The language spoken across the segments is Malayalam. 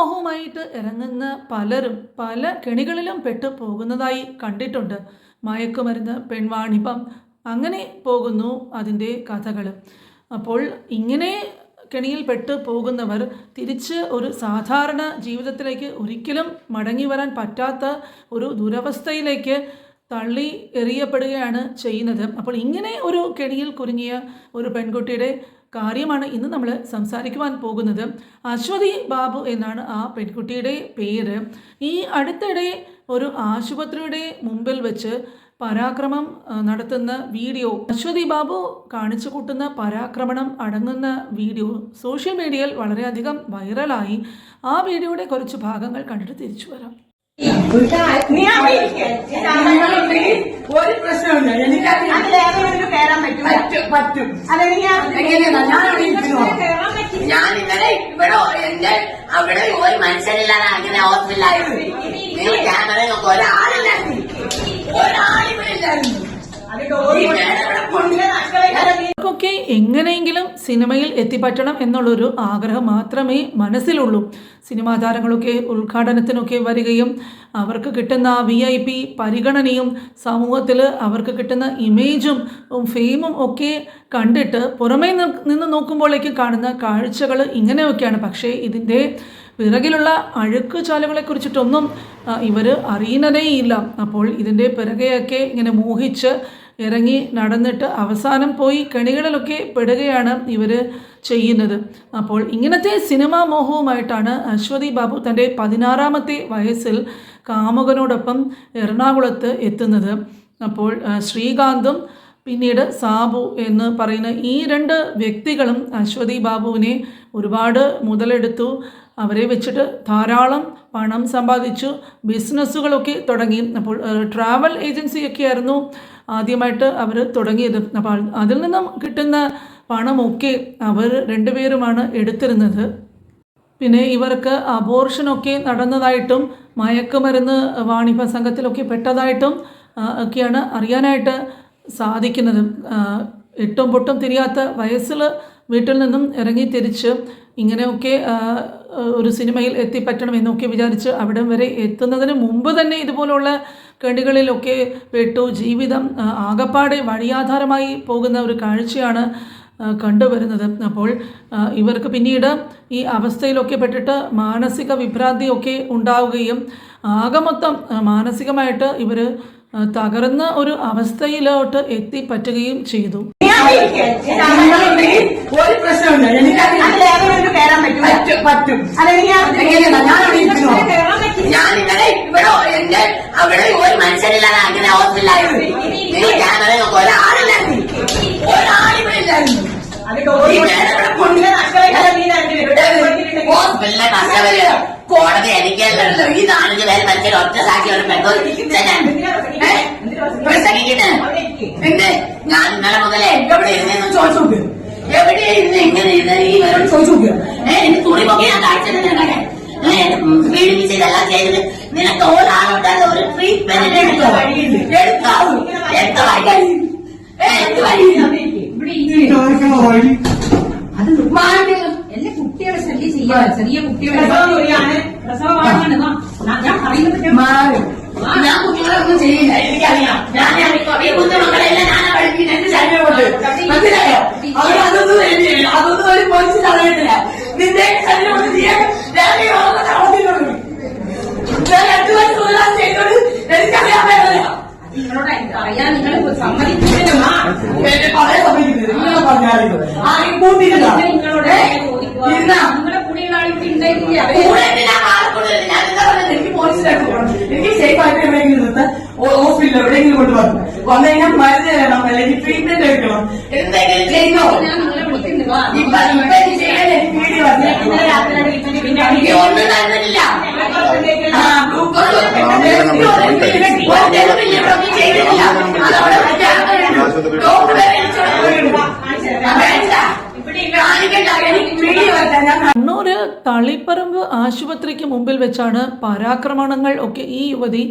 മോഹവുമായിട്ട് ഇറങ്ങുന്ന പലരും പല കെണികളിലും പെട്ടു പോകുന്നതായി കണ്ടിട്ടുണ്ട്. മയക്കുമരുന്ന് പെൺവാണിഭം അങ്ങനെ പോകുന്നു അതിന്റെ കഥകൾ. അപ്പോൾ ഇങ്ങനെ കെണിയിൽ പെട്ട് പോകുന്നവർ തിരിച്ച് ഒരു സാധാരണ ജീവിതത്തിലേക്ക് ഒരിക്കലും മടങ്ങി വരാൻ പറ്റാത്ത ഒരു ദുരവസ്ഥയിലേക്ക് തള്ളി എറിയപ്പെടുകയാണ് ചെയ്യുന്നത്. അപ്പോൾ ഇങ്ങനെ ഒരു കെണിയിൽ കുരുങ്ങിയ ഒരു പെൺകുട്ടിയുടെ കാര്യമാണ് ഇന്ന് നമ്മൾ സംസാരിക്കുവാൻ പോകുന്നത്. അശ്വതി ബാബു എന്നാണ് ആ പെൺകുട്ടിയുടെ പേര്. ഈ അടുത്തിടെ ഒരു ആശുപത്രിയുടെ മുമ്പിൽ വെച്ച് പരാക്രമം നടത്തുന്ന വീഡിയോ അശ്വതി ബാബു കാണിച്ചു കൂട്ടുന്ന പരാക്രമണം അടങ്ങുന്ന വീഡിയോ സോഷ്യൽ മീഡിയയിൽ വളരെയധികം വൈറലായി. ആ വീഡിയോയുടെ കുറച്ച് ഭാഗങ്ങൾ കണ്ടിട്ട് തിരിച്ചു വരാം. ഒരു പറ്റുമോ? പറ്റും? ഞാൻ അവിടെ ഇരിക്കുന്നു. ഞാൻ ഇന്നലെ ഇവിടെ എന്റെ അവിടെ ഒരു മനുഷ്യനില്ലാതെ അങ്ങനെ ഹോസ്പിറ്റലായിരുന്നു നിങ്ങൾ ക്യാമറ നോക്കും ഒരാളില്ലായിരുന്നു. ഒരാളിവിടെ ഇല്ലായിരുന്നു. അത് ഡോറ് ഈ മേഡം ഇവിടെ കൊണ്ട് ഇതിലെ നഷ്ടമായി നീ അവർക്കൊക്കെ എങ്ങനെയെങ്കിലും സിനിമയിൽ എത്തിപ്പറ്റണം എന്നുള്ളൊരു ആഗ്രഹം മാത്രമേ മനസ്സിലുള്ളൂ. സിനിമാ താരങ്ങളൊക്കെ ഉദ്ഘാടനത്തിനൊക്കെ വരികയും അവർക്ക് കിട്ടുന്ന വി ഐ പി പരിഗണനയും സമൂഹത്തിൽ അവർക്ക് കിട്ടുന്ന ഇമേജും ഫെയിമും ഒക്കെ കണ്ടിട്ട് പുറമേ നിന്ന് നോക്കുമ്പോഴേക്കും കാണുന്ന കാഴ്ചകൾ ഇങ്ങനെയൊക്കെയാണ്. പക്ഷേ ഇതിന്റെ പിറകിലുള്ള അഴുക്ക് ചാലുകളെ കുറിച്ചിട്ടൊന്നും ഇവർ അറിയുന്നതേയില്ല. അപ്പോൾ ഇതിന്റെ പിറകെയൊക്കെ ഇങ്ങനെ മോഹിച്ച് ഇറങ്ങി നടന്നിട്ട് അവസാനം പോയി കെണികളിലൊക്കെ പെടുകയാണ് ഇവർ ചെയ്യുന്നത്. അപ്പോൾ ഇങ്ങനത്തെ സിനിമാ മോഹവുമായിട്ടാണ് അശ്വതി ബാബു തന്റെ പതിനാറാമത്തെ വയസ്സിൽ കാമുകനോടൊപ്പം എറണാകുളത്ത് എത്തുന്നത്. അപ്പോൾ ശ്രീകാന്തും പിന്നീട് സാബു എന്ന് പറയുന്ന ഈ രണ്ട് വ്യക്തികളും അശ്വതി ബാബുവിനെ ഒരുപാട് മുതലെടുത്തു. അവരെ വെച്ചിട്ട് ധാരാളം പണം സമ്പാദിച്ചു. ബിസിനസ്സുകളൊക്കെ തുടങ്ങി. അപ്പോൾ ട്രാവൽ ഏജൻസിയൊക്കെ ആയിരുന്നു ആദ്യമായിട്ട് അവർ തുടങ്ങിയത്. അപ്പോൾ അതിൽ നിന്നും കിട്ടുന്ന പണമൊക്കെ അവർ രണ്ടുപേരുമാണ് എടുത്തിരുന്നത്. പിന്നെ ഇവർക്ക് അബോർഷനൊക്കെ നടന്നതായിട്ടും മയക്കുമരുന്ന് വാണിഭ സംഘത്തിലൊക്കെ പെട്ടതായിട്ടും ഒക്കെയാണ് അറിയാനായിട്ട് സാധിക്കുന്നത്. എട്ടും പൊട്ടും തിരിയാത്ത വയസ്സിൽ വീട്ടിൽ നിന്നും ഇറങ്ങി തിരിച്ച് ഇങ്ങനെയൊക്കെ ഒരു സിനിമയിൽ എത്തിപ്പറ്റണം എന്നൊക്കെ വിചാരിച്ച് അവിടം വരെ എത്തുന്നതിന് മുമ്പ് തന്നെ ഇതുപോലുള്ള കെണികളിലൊക്കെ പെട്ടു ജീവിതം ആകപ്പാടെ വഴിയാധാരമായി പോകുന്ന ഒരു കാഴ്ചയാണ് കണ്ടുവരുന്നത് അപ്പോൾ ഇവർക്ക് പിന്നീട് ഈ അവസ്ഥയിലൊക്കെ പെട്ടിട്ട് മാനസിക വിഭ്രാന്തിയൊക്കെ ഉണ്ടാവുകയും ആകെ മൊത്തം മാനസികമായിട്ട് ഇവർ തകർന്ന ഒരു അവസ്ഥയിലോട്ട് എത്തിപ്പറ്റുകയും ചെയ്തു. ഒരു പ്രശ്നമുണ്ട് അതിലേതെങ്കിലും കയറാൻ? പറ്റും പറ്റും? എങ്ങനെയാ? ഞാൻ അവിടെ ഇരിക്കുന്നു. ഞാൻ ഇന്നലെ ഇവിടെ എന്റെ അവിടെ ഒരു മനുഷ്യരില്ലാതെ അങ്ങനെ ഹോസ്പിറ്റലായിരുന്നു നിങ്ങൾ ക്യാമറ ഒരാളില്ലായിരുന്നു ഒരാളിവിടെ ഇല്ലായിരുന്നു ഹോസ്പിറ്റലിലെ കർഷകര് കോടതി എനിക്കല്ലല്ലോ ഈ നാലഞ്ച് പേര് മനുഷ്യർ ഒറ്റ സാക്ഷി ഒരു പെണ്ണോ പ്രസംഗിക്കുന്നത് എന്ത്? ഞാൻ ഇന്നലെ മുതലേ എവിടെ ഇരുന്നു ചോദിച്ചു നോക്ക്. എവിടെ ഇരുന്ന് ഇങ്ങനെ ഇരുന്ന് ഈ വരും ചോദിച്ചു നോക്ക്. ഏഹ് എന്റെ തുണി പൊക്കി ഞാൻ പീഡിപ്പിച്ച് ഇതെല്ലാം ചെയ്തിട്ട് നിനക്ക് ഒരാളുണ്ടായത് ഒരു ട്രീറ്റ്മെന്റ് എടുത്തോ? എടുത്തോ? എടുത്ത വഴി? ഏ എന്ത് വഴി? അത് മാറ്റണം എല്ലാ കുട്ടികളെ ശല്യം ചെയ്യാൻ ചെറിയ കുട്ടികളെ. പ്രസവമാണ്. ഞാൻ പറയുന്നത് മാറും. ഞാൻ കുട്ടികളൊന്നും ചെയ്യില്ല എനിക്കറിയാം ഞാൻ ഈ കുഞ്ഞുമക്കളെല്ലാം ഞാൻ പഠിപ്പിക്കുന്ന എന്റെ ശല്യമുണ്ട് മനസ്സിലായോ അവരതൊന്നും എഴുതിയില്ല അതൊന്നും ഒരു പോലീസിൽ അറിയത്തില്ല നിന്റെ ശല്യമൊന്നും ചെയ്യാൻ ഞാൻ ഈ ഓർമ്മ താമസിക്കുള്ളൂ ഞാൻ രണ്ടു വർഷം ഉള്ളത് ചെയ്തോണ്ട് എനിക്കറിയാൻ പറ്റില്ല നിങ്ങളോട് പറയാൻ നിങ്ങൾ സമ്മതിക്കുന്നില്ല എന്നെ പറയാൻ സമയത്ത് നിങ്ങൾ പറഞ്ഞാലും ആരും കൂട്ടിയില്ല നിങ്ങളോട് ചോദിക്കുക ഇരുന്നാ നിങ്ങളുടെ കൂടെയുള്ള ആൾ ഇവിടെ ഉണ്ടായിട്ടില്ല അവർ കൂടെ എന്തിനാ മാറപ്പെടുന്നത് ഞാൻ എന്താ പറഞ്ഞത് എനിക്ക് പോലീസിലേക്ക് പോകണം എനിക്ക് സേഫ് ആയിട്ട് എവിടെയെങ്കിലും നിർത്താൻ ഹോസ്പിറ്റലിൽ എവിടെയെങ്കിലും കൊണ്ടുപോകണം വന്നു കഴിഞ്ഞാൽ മരുന്ന് തരണം അല്ലെങ്കിൽ ട്രീറ്റ്മെന്റ് എടുക്കണം എന്തെങ്കിലും ചെയ്തോ ഞാൻ നിങ്ങളെ വിളിക്കുന്നില്ല ഇപ്പൊ ഇപ്പൊ ഇത് ചെയ്യാൻ എനിക്ക് പേടി വന്നു ഇന്നലെ രാത്രിയുടെ വീട്ടിൽ പിന്നെ എനിക്ക് ഒന്നും നടന്നിട്ടില്ല ആ ഗ്ലൂക്കോസ് ഒന്നും ചെയ്തിട്ടില്ല അതവിടെ തരണം അല്ലെങ്കിൽ ട്രീറ്റ്മെന്റ് എടുക്കണം എന്തെങ്കിലും ഞാൻ കണ്ണൂര് തളിപ്പറമ്പ് ആശുപത്രിക്ക് മുമ്പിൽ വെച്ചാണ് പരാക്രമണങ്ങൾ ഒക്കെ ഈ യുവതി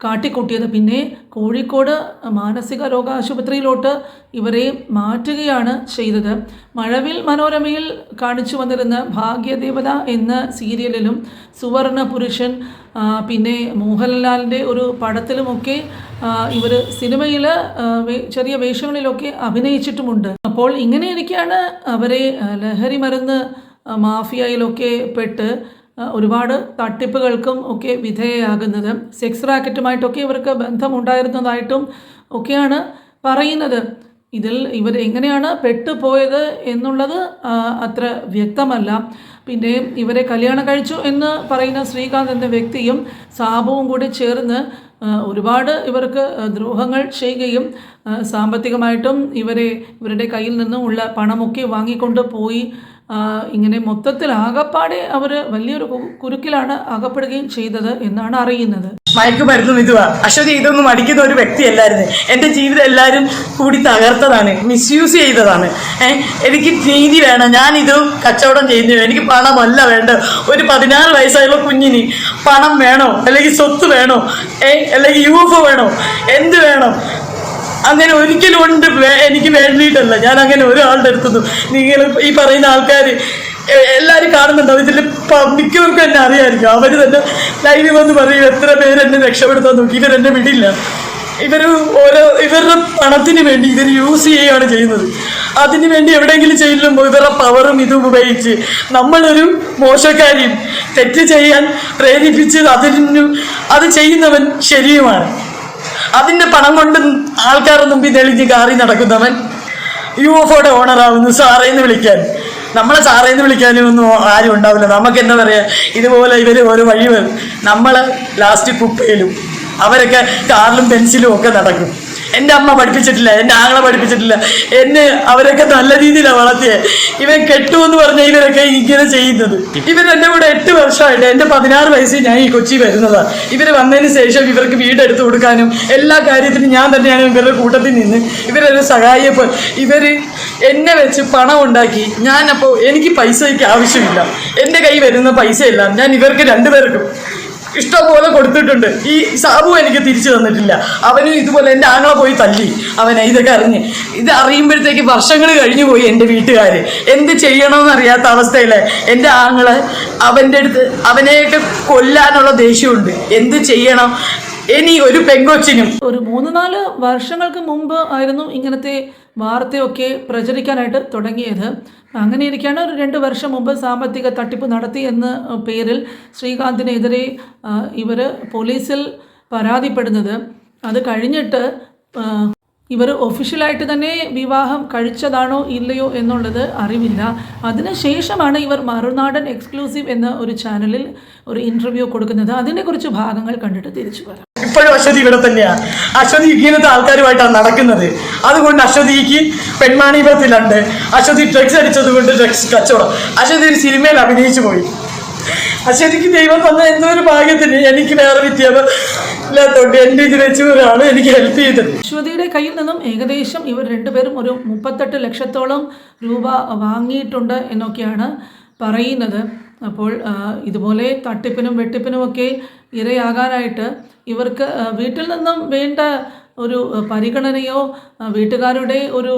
കാട്ടിക്കൂട്ടിയത്. പിന്നെ കോഴിക്കോട് മാനസിക രോഗാശുപത്രിയിലോട്ട് ഇവരെ മാറ്റുകയാണ് ചെയ്തത്. മഴവിൽ മനോരമയിൽ കാണിച്ചു വന്നിരുന്ന ഭാഗ്യദേവത എന്ന സീരിയലിലും സുവർണ പുരുഷൻ പിന്നെ മോഹൻലാലിന്റെ ഒരു പടത്തിലുമൊക്കെ ഇവർ സിനിമയിൽ ചെറിയ വേഷങ്ങളിലൊക്കെ അഭിനയിച്ചിട്ടുമുണ്ട്. അപ്പോൾ ഇങ്ങനെയിരിക്കെയാണ് അവരെ ലഹരി മരുന്ന് മാഫിയയിലൊക്കെ പെട്ട് ഒരുപാട് തട്ടിപ്പുകൾക്കും ഒക്കെ വിധേയയാകുന്നത്. സെക്സ് റാക്കറ്റുമായിട്ടൊക്കെ ഇവർക്ക് ബന്ധമുണ്ടായിരുന്നതായിട്ടും ഒക്കെയാണ് പറയുന്നത്. ഇതിൽ ഇവർ എങ്ങനെയാണ് പെട്ടുപോയത് എന്നുള്ളത് അത്ര വ്യക്തമല്ല. പിന്നെ ഇവരെ കല്യാണം കഴിച്ചു എന്ന് പറയുന്ന ശ്രീകാന്ത് എന്ന വ്യക്തിയും സാബുവും കൂടി ചേർന്ന് ഒരുപാട് ഇവർക്ക് ദ്രോഹങ്ങൾ ചെയ്യുകയും സാമ്പത്തികമായിട്ടും ഇവരെ ഇവരുടെ കയ്യിൽ നിന്നും ഉള്ള പണമൊക്കെ വാങ്ങിക്കൊണ്ട് പോയി. ഇങ്ങനെ മൊത്തത്തിൽ ആകപ്പാടെ അവർ വലിയൊരു കുരുക്കിലാണ് അകപ്പെടുകയും ചെയ്തത് എന്നാണ് അറിയുന്നത്. മയക്കുമരുന്നും ഇതുവാ. അശ്വതി ഇതൊന്നും അടിക്കുന്ന ഒരു വ്യക്തിയല്ലായിരുന്നു. എന്റെ ജീവിതം എല്ലാവരും കൂടി തകർത്തതാണ്. മിസ്യൂസ് ചെയ്തതാണ്. എനിക്ക് നീതി വേണം. ഞാൻ ഇത് കച്ചവടം ചെയ്യുന്നു. എനിക്ക് പണമല്ല വേണ്ട ഒരു പതിനാറ് വയസ്സായുള്ള കുഞ്ഞിന് പണം വേണോ? അല്ലെങ്കിൽ സ്വത്ത് വേണോ? അല്ലെങ്കിൽ യു എഫ് വേണോ? എന്ത് വേണം? അങ്ങനെ ഒരിക്കലും ഉണ്ട് എനിക്ക് വേണ്ടിയിട്ടല്ല. ഞാൻ അങ്ങനെ ഒരാളുടെ അടുത്തുനിന്ന് നിങ്ങൾ ഈ പറയുന്ന ആൾക്കാർ എല്ലാവരും കാണുന്നുണ്ടാവും. ഇതിൽ മിക്കവർക്കും എന്നെ അറിയാമായിരിക്കും അവർ തന്നെ ലൈവിൽ വന്ന് പറയും എത്ര പേര് എന്നെ രക്ഷപ്പെടുത്താൻ നോക്കി. ഇവരെന്നെ വിടില്ല. ഇവർ ഓരോ ഇവരുടെ പണത്തിന് വേണ്ടി ഇവർ യൂസ് ചെയ്യുകയാണ് ചെയ്യുന്നത്. അതിന് വേണ്ടി എവിടെയെങ്കിലും ചെല്ലുമ്പോൾ ഇവരുടെ പവറും ഇതും ഉപയോഗിച്ച് നമ്മളൊരു മോശക്കാരിയും തെറ്റ് ചെയ്യാൻ പ്രേരിപ്പിച്ച് അതിന് അത് ചെയ്യുന്നവൻ ശരിയുമാണ്. അതിന്റെ പണം കൊണ്ട് ആൾക്കാരുടെ മുമ്പിൽ തെളിഞ്ഞ് കാറി നടക്കുന്നവൻ യു എഫ് ഓടെ ഓണർ ആവുന്നു. സാറേ എന്ന് വിളിക്കാൻ. നമ്മളെ സാറേ എന്ന് വിളിക്കാനും ഒന്നും ആരും ഉണ്ടാവില്ല. നമുക്ക് എന്താ പറയാ ഇതുപോലെ ഇവർ ഓരോ വഴി വരും നമ്മളെ ലാസ്റ്റ് കുപ്പയിലും അവരൊക്കെ കാറിലും പെൻസിലും ഒക്കെ നടക്കും. എന്റെ അമ്മ പഠിപ്പിച്ചിട്ടില്ല എന്റെ ആങ്ങളെ പഠിപ്പിച്ചിട്ടില്ല. എന്നെ അവരൊക്കെ നല്ല രീതിയിലാണ് വളർത്തിയത് ഇവൻ കെട്ടുമെന്ന് പറഞ്ഞ ഇവരൊക്കെ ഇങ്ങനെ ചെയ്യുന്നത്. ഇവർ എന്റെ കൂടെ എട്ട് വർഷമായിട്ട് എന്റെ പതിനാറ് വയസ്സിൽ ഞാൻ ഈ കൊച്ചി വരുന്നതാണ് ഇവർ വന്നതിന് ശേഷം ഇവർക്ക് വീടെടുത്ത് കൊടുക്കാനും എല്ലാ കാര്യത്തിനും ഞാൻ തന്നെയാണ് ഇവരുടെ കൂട്ടത്തിൽ നിന്ന് ഇവരൊരു സഹായിയപ്പോൾ ഇവർ എന്നെ വെച്ച് പണം ഉണ്ടാക്കി ഞാൻ അപ്പോൾ എനിക്ക് പൈസയ്ക്ക് ആവശ്യമില്ല. എന്റെ കൈ വരുന്ന പൈസയെല്ലാം ഞാൻ ഇവർക്ക് രണ്ടുപേർക്കും ഇഷ്ടംപോലെ കൊടുത്തിട്ടുണ്ട്. ഈ സാബു എനിക്ക് തിരിച്ചു തന്നിട്ടില്ല. അവനും ഇതുപോലെ എന്റെ ആങ്ങളെ പോയി തല്ലി. അവനെ ഇതൊക്കെ അറിഞ്ഞ്. ഇത് അറിയുമ്പോഴത്തേക്ക് വർഷങ്ങൾ കഴിഞ്ഞു പോയി എന്റെ വീട്ടുകാർ എന്ത് ചെയ്യണമെന്ന് അറിയാത്ത അവസ്ഥയിലെ എന്റെ ആങ്ങളെ അവന്റെ അടുത്ത് അവനെയൊക്കെ കൊല്ലാനുള്ള ദേഷ്യമുണ്ട്. എന്ത് ചെയ്യണം? ഇനി ഒരു പെങ്കൊച്ചിനും. ഒരു മൂന്ന് നാല് വർഷങ്ങൾക്ക് മുമ്പ് ആയിരുന്നു ഇങ്ങനത്തെ വാർത്തയൊക്കെ പ്രചരിക്കാനായിട്ട് തുടങ്ങിയത്. അങ്ങനെ ഇരിക്കുകയാണ് ഒരു രണ്ട് വർഷം മുമ്പ് സാമ്പത്തിക തട്ടിപ്പ് നടത്തി എന്ന പേരിൽ ശ്രീകാന്തിനെതിരെ ഇവർ പോലീസിൽ പരാതിപ്പെടുന്നത്. അത് കഴിഞ്ഞിട്ട് ഇവർ ഒഫീഷ്യലായിട്ട് തന്നെ വിവാഹം കഴിച്ചതാണോ ഇല്ലയോ എന്നുള്ളത് അറിവില്ല. അതിനുശേഷമാണ് ഇവർ മറുനാടൻ എക്സ്ക്ലൂസീവ് എന്ന ഒരു ചാനലിൽ ഒരു ഇന്റർവ്യൂ കൊടുക്കുന്നത്. അതിനെക്കുറിച്ച് ഭാഗങ്ങൾ കണ്ടിട്ട് തിരിച്ചു വരാം. ഇപ്പോഴും അശ്വതി ഇവിടെ തന്നെയാണ് അശ്വതി ഇങ്ങനത്തെ ആൾക്കാരുമായിട്ടാണ് നടക്കുന്നത്. അതുകൊണ്ട് അശ്വതിക്ക് പെൺമാണിപത്തിലുണ്ട് അശ്വതി ഡ്രഗ്സ് അടിച്ചത് കൊണ്ട് ഡ്രഗ്സ് കച്ചവടം. അശ്വതി ഒരു സിനിമയിൽ അഭിനയിച്ചു പോയി. അശ്വതിക്ക് ദൈവം തന്ന എന്തൊരു ഭാഗ്യത്തിന് എനിക്ക് വേറെ വിദ്യാഭ്യാസം ഇല്ലാത്തോണ്ട് എന്റെ ഇതിൽ വെച്ച് ഒരാൾ എനിക്ക് ഹെൽപ്പ് ചെയ്തത് അശ്വതിയുടെ കയ്യിൽ നിന്നും ഏകദേശം ഇവർ രണ്ടുപേരും ഒരു മുപ്പത്തെട്ട് ലക്ഷത്തോളം രൂപ വാങ്ങിയിട്ടുണ്ട് എന്നൊക്കെയാണ് പറയുന്നത്. അപ്പോൾ ഇതുപോലെ തട്ടിപ്പിനും വെട്ടിപ്പിനുമൊക്കെ ഇരയാകാനായിട്ട് ഇവർക്ക് വീട്ടിൽ നിന്നും വേണ്ട ഒരു പരിഗണനയോ വീട്ടുകാരുടെ ഒരു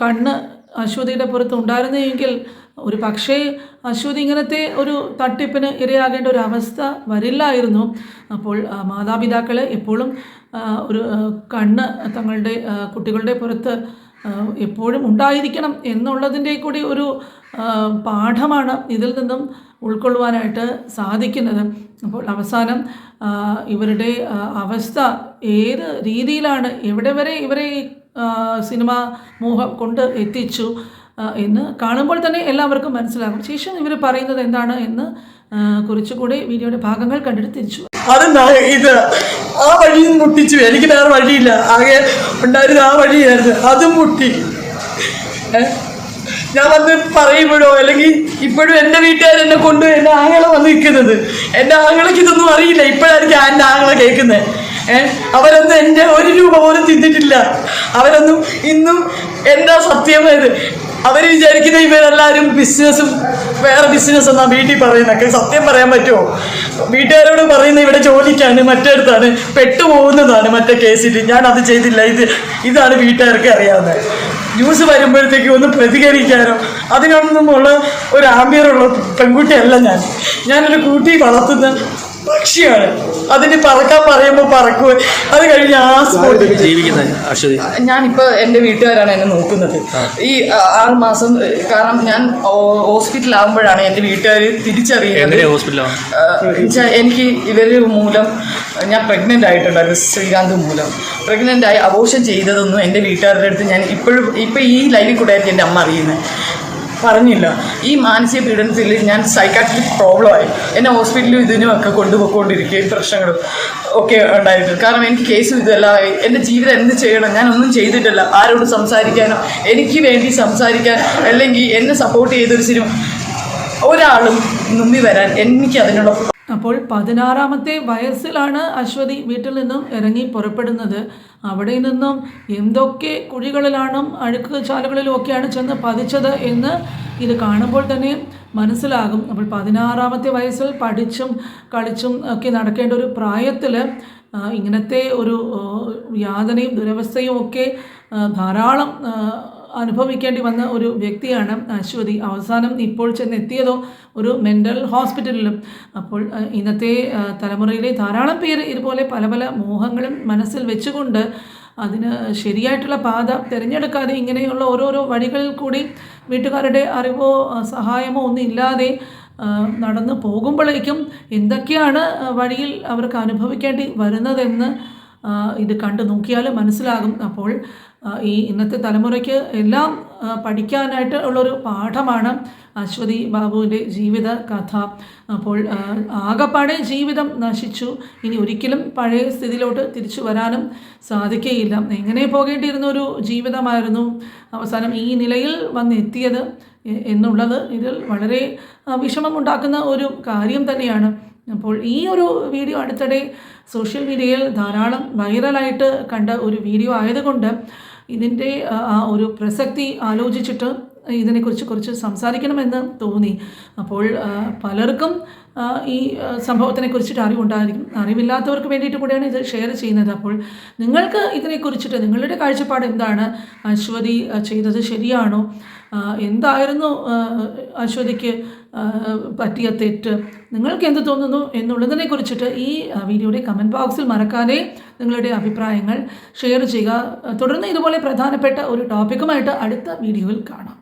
കണ്ണ് അശ്വതിയുടെ പുറത്ത് ഉണ്ടായിരുന്നെങ്കിൽ ഒരു പക്ഷേ അശ്വതി ഇങ്ങനത്തെ ഒരു തട്ടിപ്പിന് ഇരയാകേണ്ട ഒരു അവസ്ഥ വരില്ലായിരുന്നു. അപ്പോൾ മാതാപിതാക്കൾ എപ്പോഴും ഒരു കണ്ണ് തങ്ങളുടെ കുട്ടികളുടെ പുറത്ത് എപ്പോഴും ഉണ്ടായിരിക്കണം എന്നുള്ളതിന്റെ കൂടി ഒരു പാഠമാണ് ഇതിൽ നിന്നും ഉൾക്കൊള്ളുവാനായിട്ട് സാധിക്കുന്നത്. അപ്പോൾ അവസാനം ഇവരുടെ അവസ്ഥ ഏത് രീതിയിലാണ് എവിടെ വരെ ഇവരെ സിനിമ മോഹം കൊണ്ട് എത്തിച്ചു എന്ന് കാണുമ്പോൾ തന്നെ എല്ലാവർക്കും മനസ്സിലാകും. ശേഷം ഇവർ പറയുന്നത് എന്താണ് എന്ന് കുറച്ചുകൂടി വീഡിയോയുടെ ഭാഗങ്ങൾ കണ്ടിട്ട് തിരിച്ചു അതെന്താ ഇത്? ആ വഴി മുട്ടിച്ചു. എനിക്ക് വേറെ വഴിയില്ല. ആകെ ഉണ്ടായിരുന്ന ആ വഴിയായിരുന്നു. അതും മുട്ടി? ഞാൻ വന്ന് പറയുമ്പോഴോ അല്ലെങ്കിൽ ഇപ്പോഴും എന്റെ വീട്ടുകാർ എന്നെ കൊണ്ട് എന്റെ ആങ്ങളെ വന്ന് നിൽക്കുന്നത്. എന്റെ ആങ്ങളയ്ക്ക് ഇതൊന്നും അറിയില്ല. ഇപ്പോഴായിരിക്കും എന്റെ ആങ്ങളെ കേൾക്കുന്നത്. ഏഹ് അവരൊന്നും എന്റെ ഒരു രൂപ പോലും തിന്നിട്ടില്ല. അവരൊന്നും ഇന്നും എന്താ സത്യം അവർ വിചാരിക്കുന്ന ഇവരെല്ലാവരും ബിസിനസ്സും വേറെ ബിസിനസ് എന്നാ വീട്ടിൽ പറയുന്നൊക്കെ സത്യം പറയാൻ പറ്റുമോ? വീട്ടുകാരോട് പറയുന്ന ഇവിടെ ജോലിക്കാണ് മറ്റേടത്താണ് പെട്ടുപോകുന്നതാണ് മറ്റേ കേസിൽ ഞാൻ അത് ചെയ്തില്ല. ഇത് ഇതാണ് വീട്ടുകാർക്ക് അറിയാവുന്നത്. ന്യൂസ് വരുമ്പോഴത്തേക്ക് ഒന്ന് പ്രതികരിക്കാനോ. അതിനൊന്നുമുള്ള ഒരു ആംബിയറുള്ള പെൺകുട്ടിയല്ല ഞാൻ. ഞാനൊരു കൂട്ടി വളർത്തുന്ന പക്ഷിയാണ്. അതിന് പറക്കാൻ പറയുമ്പോൾ പറക്കുക അത് കഴിഞ്ഞ് ആ സ്പോട്ടിൽ ജീവിക്കുന്നത് ഞാനിപ്പോൾ എന്റെ വീട്ടുകാരാണ് എന്നെ നോക്കുന്നത്. ഈ ആറ് മാസം കാരണം ഞാൻ ഹോസ്പിറ്റലാകുമ്പോഴാണ് എന്റെ വീട്ടുകാർ തിരിച്ചറിയുന്നത്. എനിക്ക് ഇവർ മൂലം ഞാൻ പ്രഗ്നന്റ് ആയിട്ടുണ്ടായിരുന്നു ശ്രീകാന്ത് മൂലം. പ്രഗ്നന്റ് ആയി അബോഷൻ ചെയ്തതൊന്നും എന്റെ വീട്ടുകാരുടെ അടുത്ത് ഞാൻ ഇപ്പോഴും ഇപ്പൊ ഈ ലൈവിൽ കൂടെ ആയിരിക്കും എന്റെ അമ്മ അറിയുന്നത് പറഞ്ഞില്ല. ഈ മാനസിക പീഡനത്തിൽ ഞാൻ സൈക്കാട്രിക് പ്രോബ്ലമായി എന്നെ ഹോസ്പിറ്റലിൽ ഇതിനും ഒക്കെ കൊണ്ടുപോയിക്കൊണ്ടിരിക്കുകയും പ്രശ്നങ്ങളും ഒക്കെ ഉണ്ടായിരുന്നു കാരണം എനിക്ക് കേസും ഇതല്ല. എന്റെ ജീവിതം എന്ത് ചെയ്യണം? ഞാനൊന്നും ചെയ്തിട്ടില്ല. ആരോട് സംസാരിക്കാനോ? എനിക്ക് വേണ്ടി സംസാരിക്കാൻ അല്ലെങ്കിൽ എന്നെ സപ്പോർട്ട് ചെയ്തൊരു സിനിമ ഒരാളും മുമ്പിൽ വരാൻ എനിക്ക് അതിനുള്ള അപ്പോൾ പതിനാറാമത്തെ വയസ്സിലാണ് അശ്വതി വീട്ടിൽ നിന്നും ഇറങ്ങി പുറപ്പെടുന്നത്. അവിടെ നിന്നും എന്തൊക്കെ കുഴികളിലാണ് അഴുക്ക് ചാലുകളിലും ഒക്കെയാണ് ചെന്ന് പതിച്ചത് എന്ന് ഇത് കാണുമ്പോൾ തന്നെ മനസ്സിലാകും. അപ്പോൾ പതിനാറാമത്തെ വയസ്സിൽ പഠിച്ചും കളിച്ചും ഒക്കെ നടക്കേണ്ട ഒരു പ്രായത്തിൽ ഇങ്ങനത്തെ ഒരു യാതനയും ദുരവസ്ഥയും ഒക്കെ ധാരാളം അനുഭവിക്കേണ്ടി വന്ന ഒരു വ്യക്തിയാണ് അശ്വതി. അവസാനം ഇപ്പോൾ ചെന്നെത്തിയതോ ഒരു മെന്റൽ ഹോസ്പിറ്റലിലും അപ്പോൾ ഇന്നത്തെ തലമുറയിലെ ധാരാളം പേര് ഇതുപോലെ പല പല മോഹങ്ങളും മനസ്സിൽ വെച്ചുകൊണ്ട് അതിന് ശരിയായിട്ടുള്ള പാത തിരഞ്ഞെടുക്കാതെ ഇങ്ങനെയുള്ള ഓരോരോ വഴികളിൽ കൂടി വീട്ടുകാരുടെ അറിവോ സഹായമോ ഒന്നും ഇല്ലാതെ നടന്നു പോകുമ്പോഴേക്കും എന്തൊക്കെയാണ് വഴിയിൽ അവർക്ക് അനുഭവിക്കേണ്ടി വരുന്നതെന്ന് ഇത് കണ്ടു നോക്കിയാൽ മനസ്സിലാകും. അപ്പോൾ ഈ ഇന്നത്തെ തലമുറയ്ക്ക് എല്ലാം പഠിക്കാനായിട്ട് ഉള്ളൊരു പാഠമാണ് അശ്വതി ബാബുവിന്റെ ജീവിത കഥ. അപ്പോൾ ആകപ്പാടെ ജീവിതം നശിച്ചു. ഇനി ഒരിക്കലും പഴയ സ്ഥിതിയിലോട്ട് തിരിച്ചു വരാനും സാധിക്കുകയില്ല എങ്ങനെ പോകേണ്ടിയിരുന്ന ഒരു ജീവിതമായിരുന്നു അവസാനം ഈ നിലയിൽ വന്നെത്തിയത് എന്നുള്ളത് ഇതിൽ വളരെ വിഷമമുണ്ടാക്കുന്ന ഒരു കാര്യം തന്നെയാണ്. അപ്പോൾ ഈ ഒരു വീഡിയോ അടുത്തിടെ സോഷ്യൽ മീഡിയയിൽ ധാരാളം വൈറലായിട്ട് കണ്ട ഒരു വീഡിയോ ആയതുകൊണ്ട് ഇതിന്റെ ഒരു പ്രസക്തി ആലോചിച്ചിട്ട് ഇതിനെക്കുറിച്ച് കുറച്ച് സംസാരിക്കണമെന്ന് തോന്നി. അപ്പോൾ പലർക്കും ഈ ആ, സംഭവത്തിനെ കുറിച്ചിട്ട് അറിവുണ്ടായിരിക്കും അറിവില്ലാത്തവർക്ക് വേണ്ടിയിട്ട് കൂടെയാണ് ഇത് ഷെയർ ചെയ്യുന്നത്. അപ്പോൾ നിങ്ങൾക്ക് ഇതിനെക്കുറിച്ചിട്ട് നിങ്ങളുടെ കാഴ്ചപ്പാട് എന്താണ്? അശ്വതി ചെയ്തത് ശരിയാണോ? എന്തായിരുന്നു അശ്വതിക്ക് പറ്റിയ തെറ്റ്? നിങ്ങൾക്ക് എന്ത് തോന്നുന്നു എന്നുള്ളതിനെ കുറിച്ചിട്ട് ഈ വീഡിയോയുടെ കമന്റ് ബോക്സിൽ മറക്കാതെ നിങ്ങളുടെ അഭിപ്രായങ്ങൾ ഷെയർ ചെയ്യുക. തുടർന്ന് ഇതുപോലെ പ്രധാനപ്പെട്ട ഒരു ടോപ്പിക്കുമായിട്ട് അടുത്ത വീഡിയോയിൽ കാണാം.